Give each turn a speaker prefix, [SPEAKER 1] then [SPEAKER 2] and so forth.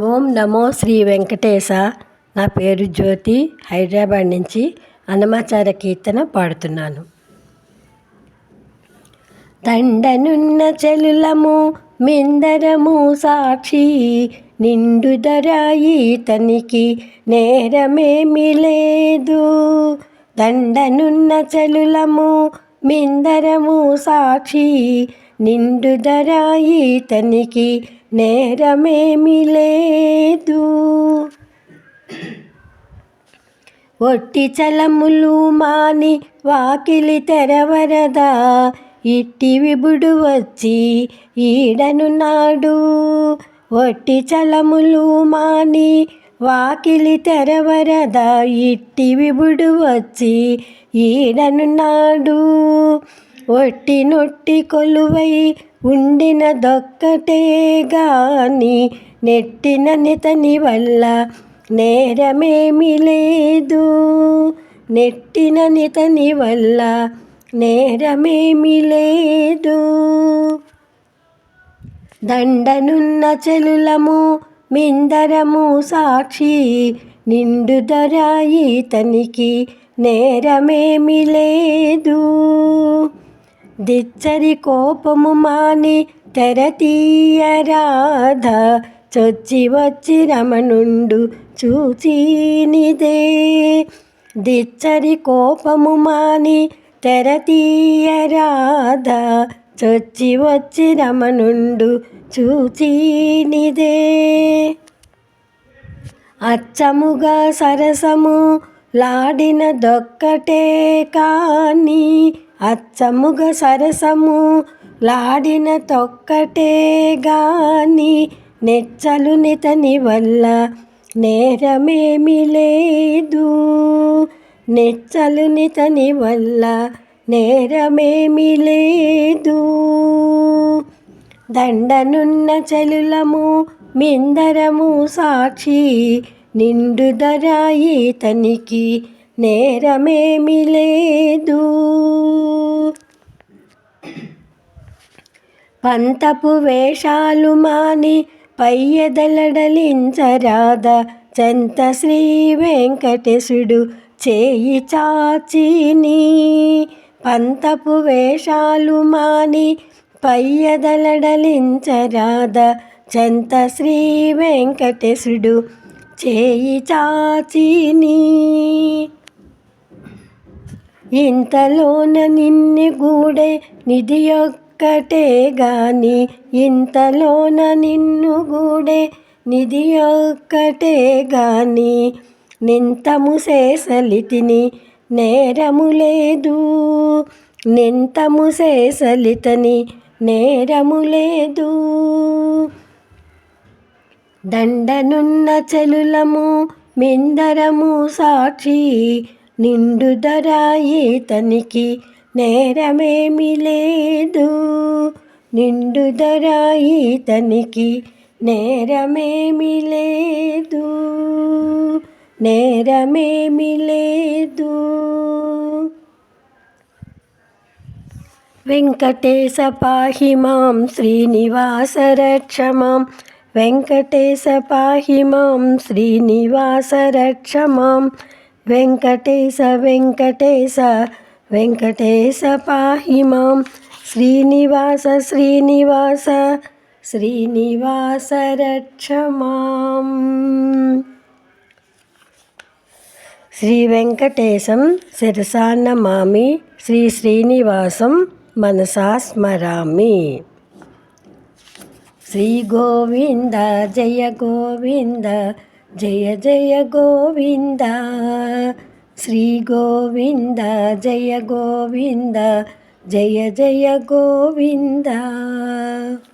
[SPEAKER 1] ఓం నమో శ్రీ వెంకటేశ. నా పేరు జ్యోతి. హైదరాబాద్ నుంచి అన్నమాచార కీర్తన పాడుతున్నాను. దండనున్న చెలులము మిందరము సాక్షి నిండుదరాయి తనికి నేరమేమి లేదు. దండనున్న చెలులము మిందరము సాక్షి నిండుదరాయి తనికి నేరమేమి లేదు. ఒట్టి చలములు మాని వాకిలి తెరవరదా ఇట్టి విబుడు వచ్చి ఈడను నాడు. ఒట్టి చలములు మాని వాకిలి తెరవరదా ఇట్టి విబుడు వచ్చి ఈడను నాడు. ఒట్టి నొట్టి కొలువై ఉండిన దొక్కటే గాని నెట్టిన నితని వల్ల నేరమేమి లేదు. నెట్టిన నితని వల్ల నేరమేమి లేదు. దండనున్న చెలులము మిందరము సాక్షి నిండుదరాయి తనికి నేరమేమి లేదు. దిచ్చరి కోపము మాని తెరతీయరాధ చొచ్చి వచ్చి రమణుండు చూచినిదే. దిచ్చరి కోపము మాని తెరతీయరాధ చొచ్చి వచ్చి రమణుండు చూచినిదే. అచ్చముగా సరసము లాడిన దొక్కటే కానీ అచ్చముగ సరసము లాడిన తొక్కటే గాని నెచ్చలు నితని వల్ల నేరమేమి లేదు. నెచ్చలు నితని వల్ల నేరమేమి లేదు. దండనున్న చెలులము మిందరము సాక్షి నిండుదరాయి తనికి నేరమేమి లేదు. పంతపు వేషాలు మాని పయ్యదలడలించరాద చెంత శ్రీ వెంకటేశుడు చేయి చాచిని. పంతపు వేషాలు మాని పయ్యదలడలించరాద చెంత శ్రీ వెంకటేశుడు చేయి చాచిని. ఇంతలోన నిన్ను గూడే నిధి యొక్క ఒక్కటే గాని ఇంతలోన నిన్ను గూడే నిధి ఒక్కటే గాని నింతము చేసలితిని నేరము లేదు. నింతము చేసలితని నేరము లేదు. దండనున్న చెలులము మిందరము సాక్షి నిండుదరాయి తనికి నేరమేమి లేదు. నిండు నిండుదరాయి తనికి నేరమేమి లేదు. నేరమేమి లేదు. వెంకటేశ పాహి మాం శ్రీనివాస రక్ష మాం వెంకటేశ పాహి మాం శ్రీనివాస రక్ష మాం వెంకటేశ వెంకటేశ వెంకటేశ పాహి మాం. శ్రీనివాస శ్రీనివాస శ్రీనివాస రక్షమాం శ్రీ వెంకటేశం శిరసాన్నమామి శ్రీ శ్రీనివాసం మనసా స్మరామి. శ్రీ గోవింద జయ గోవింద జయ జయ గోవింద. శ్రీ గోవింద జయ గోవింద జయ జయ గోవింద.